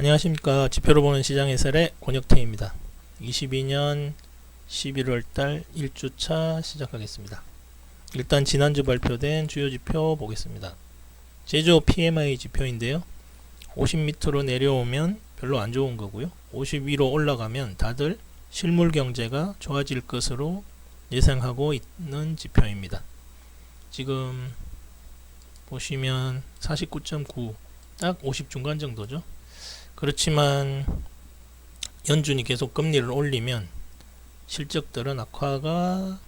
안녕하십니까 지표로 보는 시장 해설의 권혁태입니다. 22년 11월달 1주차 시작하겠습니다. 일단 지난주 발표된 주요 지표 보겠습니다. 제조 PMI 지표인데요. 50 밑으로 내려오면 별로 안 좋은 거고요. 50 위로 올라가면 다들 실물 경제가 좋아질 것으로 예상하고 있는 지표입니다. 지금 보시면 49.9 딱 50 중간 정도죠. 그렇지만 연준이 계속 금리를 올리면 실적들은 악화가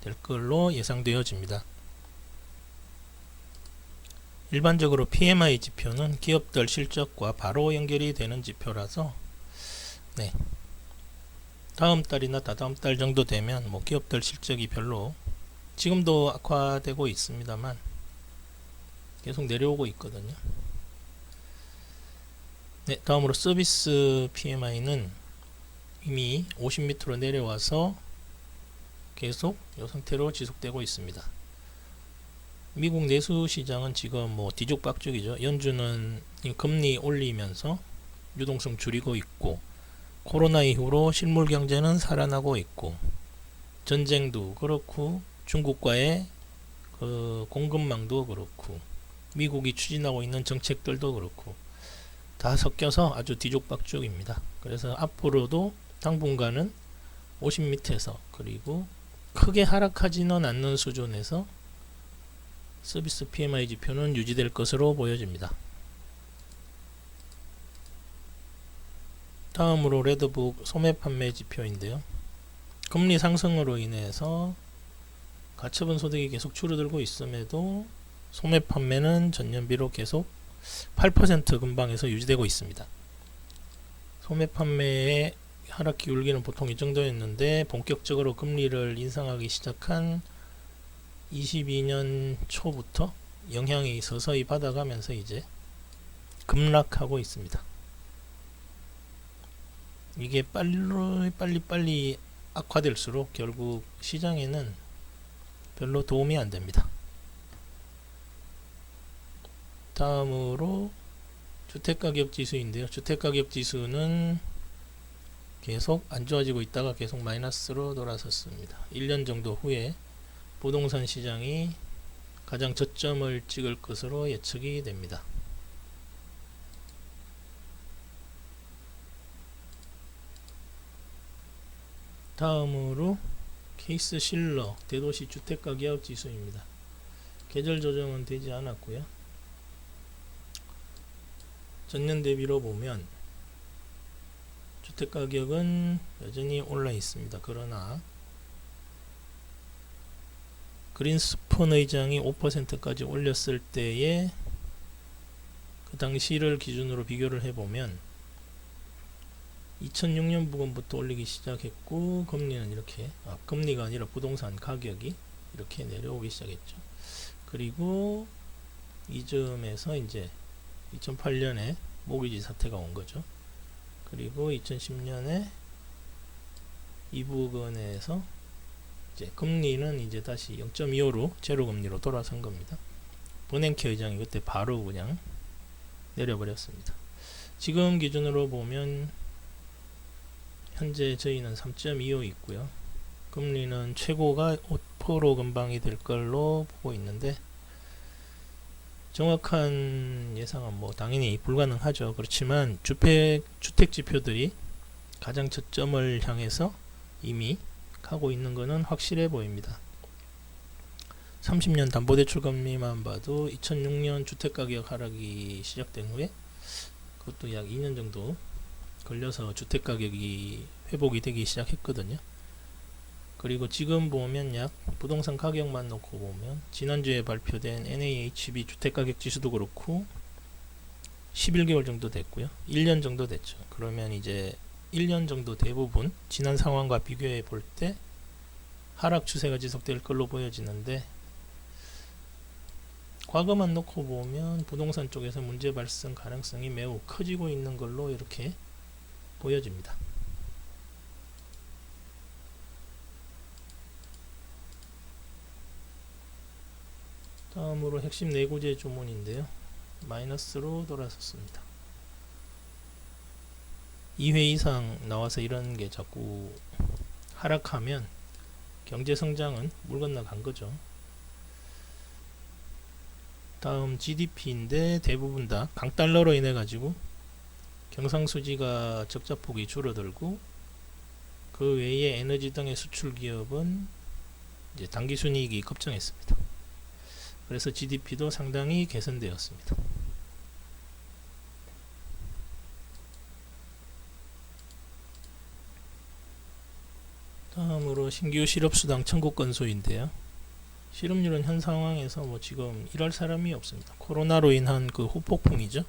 될 걸로 예상되어집니다. 일반적으로 PMI 지표는 기업들 실적과 바로 연결이 되는 지표라서 네. 다음 달이나 다다음 달 정도 되면 뭐 기업들 실적이 별로 지금도 악화되고 있습니다만 계속 내려오고 있거든요. 네, 다음으로 서비스 PMI는 이미 50 밑으로 내려와서 계속 이 상태로 지속되고 있습니다. 미국 내수 시장은 지금 뭐 뒤죽박죽이죠. 연준은 금리 올리면서 유동성 줄이고 있고 코로나 이후로 실물 경제는 살아나고 있고 전쟁도 그렇고 중국과의 그 공급망도 그렇고 미국이 추진하고 있는 정책들도 그렇고 다 섞여서 아주 뒤죽박죽입니다. 그래서 앞으로도 당분간은 50 밑에서 그리고 크게 하락하지는 않는 수준에서 서비스 PMI 지표는 유지될 것으로 보여집니다. 다음으로 레드북 소매 판매 지표인데요. 금리 상승으로 인해서 가처분 소득이 계속 줄어들고 있음에도 소매 판매는 전년비로 계속 8% 근방에서 유지되고 있습니다. 소매 판매의 하락 기울기는 보통 이 정도였는데 본격적으로 금리를 인상하기 시작한 22년 초부터 영향이 서서히 받아가면서 이제 급락하고 있습니다. 이게 빨리 빨리 빨리 악화될수록 결국 시장에는 별로 도움이 안 됩니다. 다음으로 주택가격 지수인데요. 주택가격 지수는 계속 안 좋아지고 있다가 계속 마이너스로 돌아섰습니다. 1년 정도 후에 부동산 시장이 가장 저점을 찍을 것으로 예측이 됩니다. 다음으로 케이스 실러 대도시 주택가격 지수입니다. 계절 조정은 되지 않았고요. 전년 대비로 보면 주택 가격은 여전히 올라 있습니다. 그러나 그린스폰 의장이 5%까지 올렸을 때에 그 당시를 기준으로 비교를 해보면 2006년 부근부터 올리기 시작했고 금리는 이렇게 아, 금리가 아니라 부동산 가격이 이렇게 내려오기 시작했죠. 그리고 이 점에서 이제 2008년에 모기지 사태가 온 거죠. 그리고 2010년에 이 부근에서 이제 금리는 이제 다시 0.25로 제로 금리로 돌아선 겁니다. 버냉키 의장이 그때 바로 그냥 내려버렸습니다. 지금 기준으로 보면 현재 저희는 3.25 있고요. 금리는 최고가 5% 근방이 될 걸로 보고 있는데 정확한 예상은 뭐 당연히 불가능하죠. 그렇지만 주택 주택 지표들이 가장 저점을 향해서 이미 가고 있는 것은 확실해 보입니다. 30년 담보대출 금리만 봐도 2006년 주택가격 하락이 시작된 후에 그것도 약 2년 정도 걸려서 주택가격이 회복이 되기 시작했거든요. 그리고 지금 보면 약 부동산 가격만 놓고 보면 지난주에 발표된 NAHB 주택가격 지수도 그렇고 11개월 정도 됐고요. 1년 정도 됐죠. 그러면 이제 1년 정도 대부분 지난 상황과 비교해 볼 때 하락 추세가 지속될 걸로 보여지는데 과거만 놓고 보면 부동산 쪽에서 문제 발생 가능성이 매우 커지고 있는 걸로 이렇게 보여집니다. 다음으로 핵심 내구재 주문인데요. 마이너스로 돌아섰습니다. 2회 이상 나와서 이런 게 자꾸 하락하면 경제 성장은 물 건너간 거죠. 다음 GDP인데 대부분 다 강달러로 인해 가지고 경상수지가 적자폭이 줄어들고 그 외에 에너지 등의 수출 기업은 이제 당기 순이익이 급증했습니다. 그래서 GDP도 상당히 개선되었습니다. 다음으로 신규 실업수당 청구 건수인데요. 실업률은 현 상황에서 뭐 지금 일할 사람이 없습니다. 코로나로 인한 그 후폭풍이죠.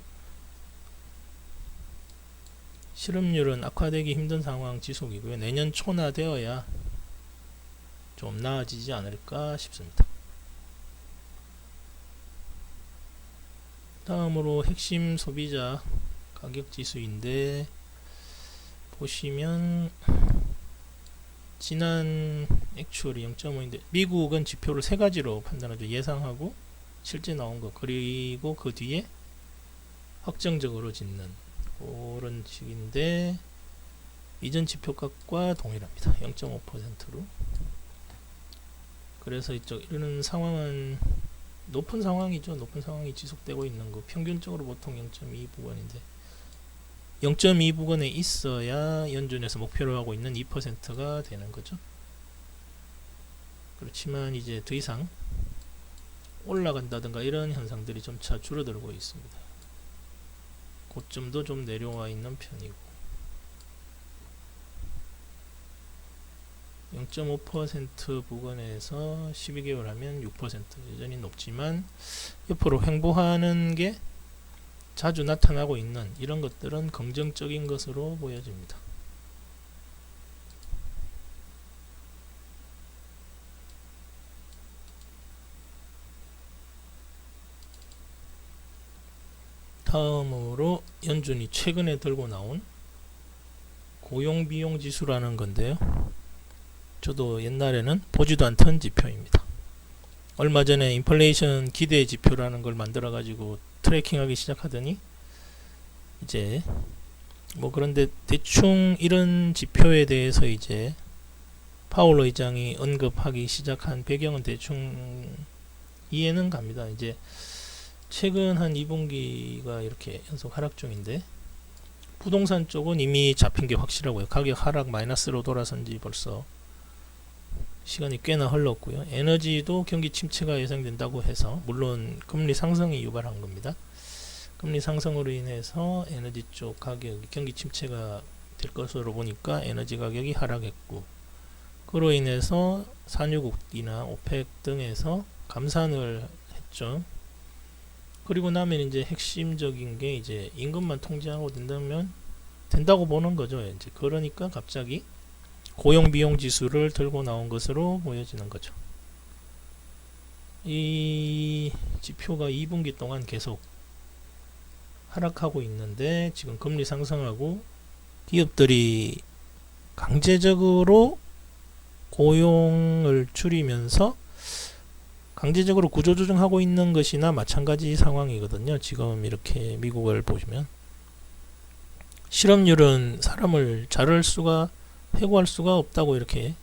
실업률은 악화되기 힘든 상황 지속이고요. 내년 초나 되어야 좀 나아지지 않을까 싶습니다. 다음으로 핵심 소비자 가격 지수인데 보시면 지난 액추얼이 0.5인데 미국은 지표를 세 가지로 판단하죠. 예상하고 실제 나온 거 그리고 그 뒤에 확정적으로 짓는 그런 식인데 이전 지표값과 동일합니다. 0.5%로 그래서 이쪽 이런 상황은 높은 상황이죠. 높은 상황이 지속되고 있는 거 평균적으로 보통 0.2 부근인데 0.2 부근에 있어야 연준에서 목표로 하고 있는 2%가 되는 거죠. 그렇지만 이제 더 이상 올라간다든가 이런 현상들이 점차 줄어들고 있습니다. 고점도 좀 내려와 있는 편이고 0.5% 부근에서 12개월 하면 6% 여전히 높지만 옆으로 횡보하는 게 자주 나타나고 있는 이런 것들은 긍정적인 것으로 보여집니다. 다음으로 연준이 최근에 들고 나온 고용 비용 지수라는 건데요. 저도 옛날에는 보지도 않던 지표입니다. 얼마 전에 인플레이션 기대 지표라는 걸 만들어 가지고 트래킹하기 시작하더니 이제 뭐 그런데 대충 이런 지표에 대해서 이제 파월 의장이 언급하기 시작한 배경은 대충 이해는 갑니다. 이제 최근 한 2분기가 이렇게 연속 하락 중인데 부동산 쪽은 이미 잡힌 게 확실하고요. 가격 하락 마이너스로 돌아선 지 벌써 시간이 꽤나 흘렀고요. 에너지도 경기 침체가 예상된다고 해서 물론 금리 상승이 유발한 겁니다. 금리 상승으로 인해서 에너지 쪽 가격 경기 침체가 될 것으로 보니까 에너지 가격이 하락했고 그로 인해서 산유국이나 오펙 등에서 감산을 했죠. 그리고 나면 이제 핵심적인 게 이제 임금만 통제하고 된다면 된다고 보는 거죠. 이제 그러니까 갑자기 고용 비용 지수를 들고 나온 것으로 보여지는 거죠. 이 지표가 2분기 동안 계속 하락하고 있는데 지금 금리 상승하고 기업들이 강제적으로 고용을 줄이면서 강제적으로 구조 조정하고 있는 것이나 마찬가지 상황이거든요. 지금 이렇게 미국을 보시면 실업률은 사람을 자를 수가 해고할 수가 없다고 이렇게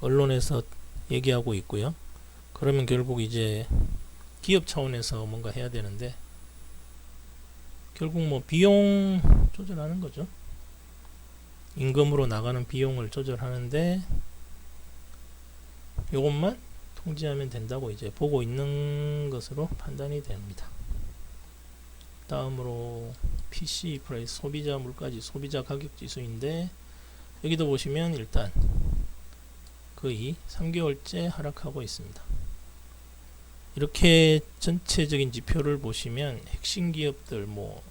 언론에서 얘기하고 있고요. 그러면 결국 이제 기업 차원에서 뭔가 해야 되는데 결국 뭐 비용 조절하는 거죠. 임금으로 나가는 비용을 조절하는데 이것만 통제하면 된다고 이제 보고 있는 것으로 판단이 됩니다. 다음으로 PC 프라이스 소비자 물가지 소비자 가격 지수인데 여기도 보시면 일단 거의 3개월째 하락하고 있습니다. 이렇게 전체적인 지표를 보시면 핵심 기업들 뭐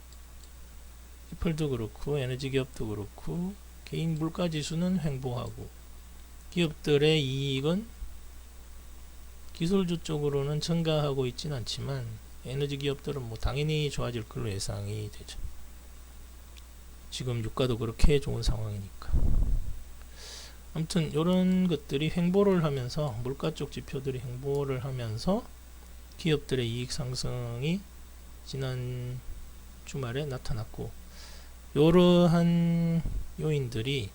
애플도 그렇고 에너지 기업도 그렇고 개인 물가 지수는 횡보하고 기업들의 이익은 기술주 쪽으로는 증가하고 있지는 않지만 에너지 기업들은 뭐 당연히 좋아질 걸로 예상이 되죠. 지금 유가도 그렇게 좋은 상황이니까. 아무튼 이런 것들이 횡보를 하면서 물가 쪽 지표들이 횡보를 하면서 기업들의 이익 상승이 지난 주말에 나타났고 이러한 요인들이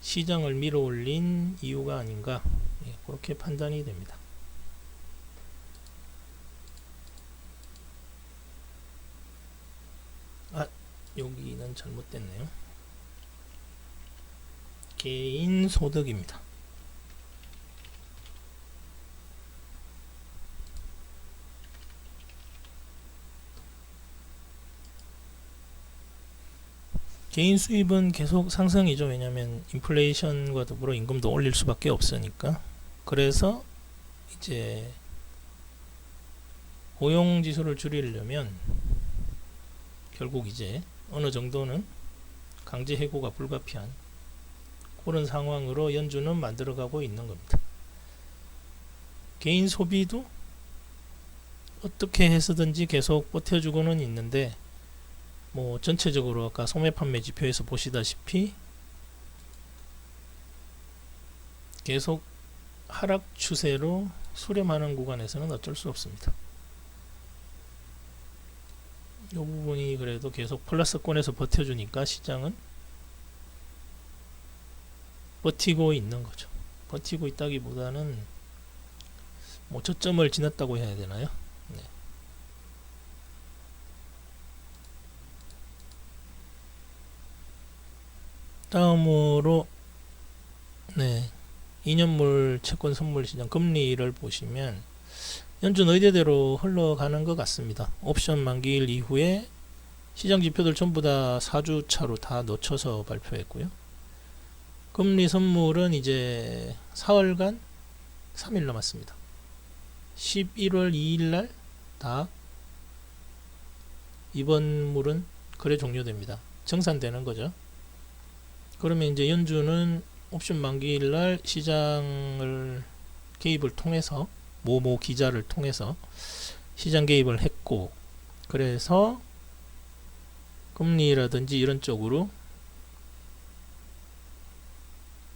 시장을 밀어올린 이유가 아닌가 예, 그렇게 판단이 됩니다. 아 여기는 잘못됐네요. 개인 소득입니다. 개인 수입은 계속 상승이죠. 왜냐하면 인플레이션과 더불어 임금도 올릴 수밖에 없으니까. 그래서 이제 고용 지수를 줄이려면 결국 이제 어느 정도는 강제 해고가 불가피한 그런 상황으로 연준은 만들어가고 있는 겁니다. 개인 소비도 어떻게 해서든지 계속 버텨주고는 있는데 뭐 전체적으로 아까 소매 판매 지표에서 보시다시피 계속 하락 추세로 수렴하는 구간에서는 어쩔 수 없습니다. 이 부분이 그래도 계속 플러스권에서 버텨주니까 시장은 버티고 있는 거죠. 버티고 있다기보다는 뭐 저점을 지났다고 해야 되나요? 네. 다음으로 네 2년물 채권 선물 시장 금리를 보시면 연준 의대대로 흘러가는 것 같습니다. 옵션 만기일 이후에 시장 지표들 전부 다 4주 차로 다 놓쳐서 발표했고요. 금리 선물은 이제 사흘간 3일 남았습니다. 11월 2일 날 다 이번 물은 거래 종료됩니다. 정산되는 거죠. 그러면 이제 연준은 옵션 만기일 날 시장을 개입을 통해서 모모 기자를 통해서 시장 개입을 했고 그래서 금리라든지 이런 쪽으로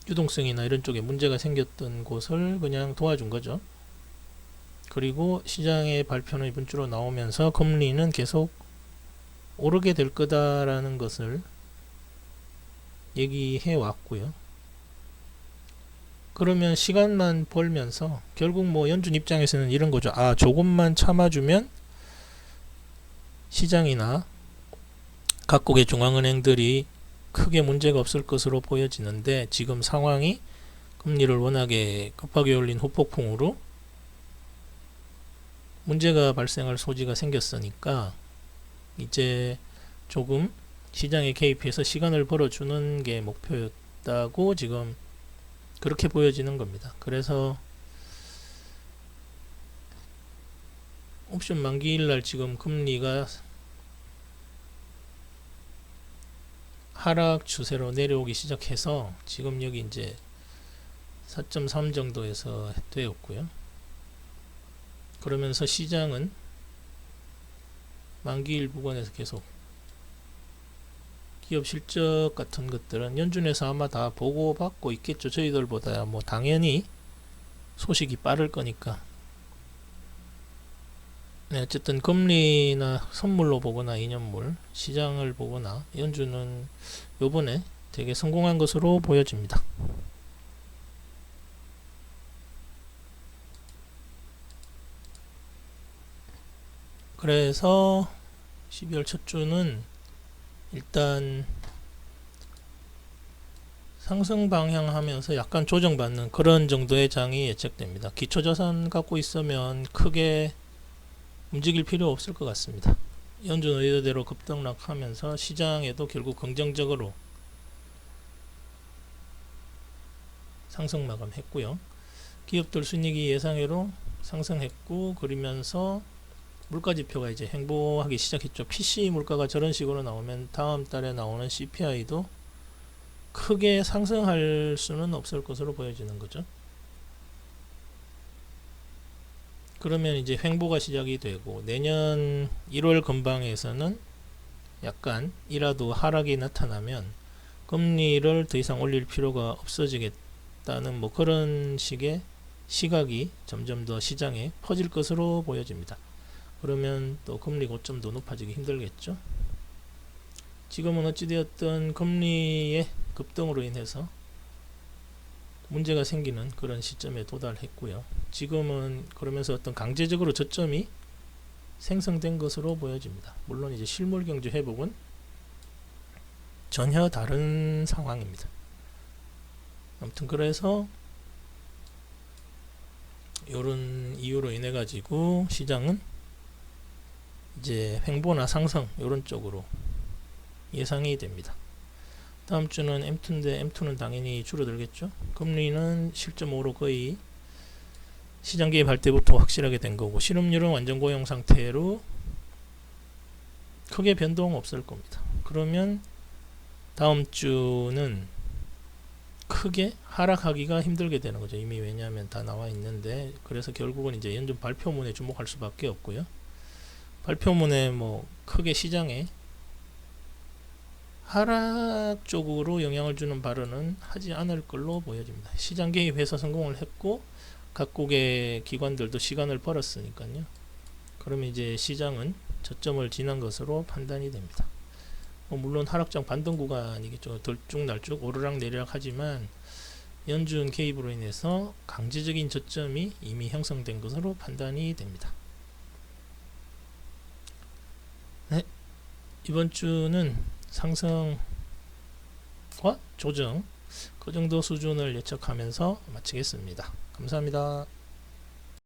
유동성이나 이런 쪽에 문제가 생겼던 곳을 그냥 도와준 거죠. 그리고 시장의 발표는 이번 주로 나오면서 금리는 계속 오르게 될 거다라는 것을 얘기해 왔고요. 그러면 시간만 벌면서 결국 뭐 연준 입장에서는 이런 거죠. 아, 조금만 참아주면 시장이나 각국의 중앙은행들이 크게 문제가 없을 것으로 보여지는데 지금 상황이 금리를 워낙에 급하게 올린 후폭풍으로 문제가 발생할 소지가 생겼으니까 이제 조금 시장에 개입해서 시간을 벌어주는 게 목표였다고 지금 그렇게 보여지는 겁니다. 그래서 옵션 만기일 날 지금 금리가 하락 추세로 내려오기 시작해서 지금 여기 이제 4.3 정도에서 되었고요. 그러면서 시장은 만기일 부근에서 계속 기업 실적 같은 것들은 연준에서 아마 다 보고받고 있겠죠. 저희들보다야 뭐 당연히 소식이 빠를 거니까. 네, 어쨌든 금리나 선물로 보거나 2년물 시장을 보거나 연준은 요번에 되게 성공한 것으로 보여집니다. 그래서 12월 첫 주는 일단 상승 방향 하면서 약간 조정받는 그런 정도의 장이 예측됩니다. 기초자산 갖고 있으면 크게 움직일 필요 없을 것 같습니다. 연준 의도대로 급등락하면서 시장에도 결국 긍정적으로 상승 마감했고요. 기업들 순이익이 예상외로 상승했고 그러면서 물가 지표가 이제 행보하기 시작했죠. PC 물가가 저런 식으로 나오면 다음 달에 나오는 CPI도 크게 상승할 수는 없을 것으로 보여지는 거죠. 그러면 이제 횡보가 시작이 되고 내년 1월 근방에서는 약간 이라도 하락이 나타나면 금리를 더 이상 올릴 필요가 없어지겠다는 뭐 그런 식의 시각이 점점 더 시장에 퍼질 것으로 보여집니다. 그러면 또 금리 고점도 높아지기 힘들겠죠. 지금은 어찌되었든 금리의 급등으로 인해서 문제가 생기는 그런 시점에 도달했고요. 지금은 그러면서 어떤 강제적으로 저점이 생성된 것으로 보여집니다. 물론 이제 실물 경제 회복은 전혀 다른 상황입니다. 아무튼 그래서 이런 이유로 인해 가지고 시장은 이제 횡보나 상승 이런 쪽으로 예상이 됩니다. 다음 주는 M2인데 M2는 당연히 줄어들겠죠. 금리는 실점5로 거의 시장 개입할 때부터 확실하게 된 거고 실업률은 완전 고용 상태로 크게 변동 없을 겁니다. 그러면 다음 주는 크게 하락하기가 힘들게 되는 거죠. 이미 왜냐하면 다 나와 있는데 그래서 결국은 이제 연준 발표문에 주목할 수밖에 없고요. 발표문에 뭐 크게 시장에 하락 쪽으로 영향을 주는 발언은 하지 않을 걸로 보여집니다. 시장 개입해서 성공을 했고 각국의 기관들도 시간을 벌었으니까요. 그러면 이제 시장은 저점을 지난 것으로 판단이 됩니다. 뭐 물론 하락장 반등 구간이겠죠. 들쭉날쭉 오르락 내리락 하지만 연준 개입으로 인해서 강제적인 저점이 이미 형성된 것으로 판단이 됩니다. 이번 주는 상승과 조정 그 정도 수준을 예측하면서 마치겠습니다. 감사합니다.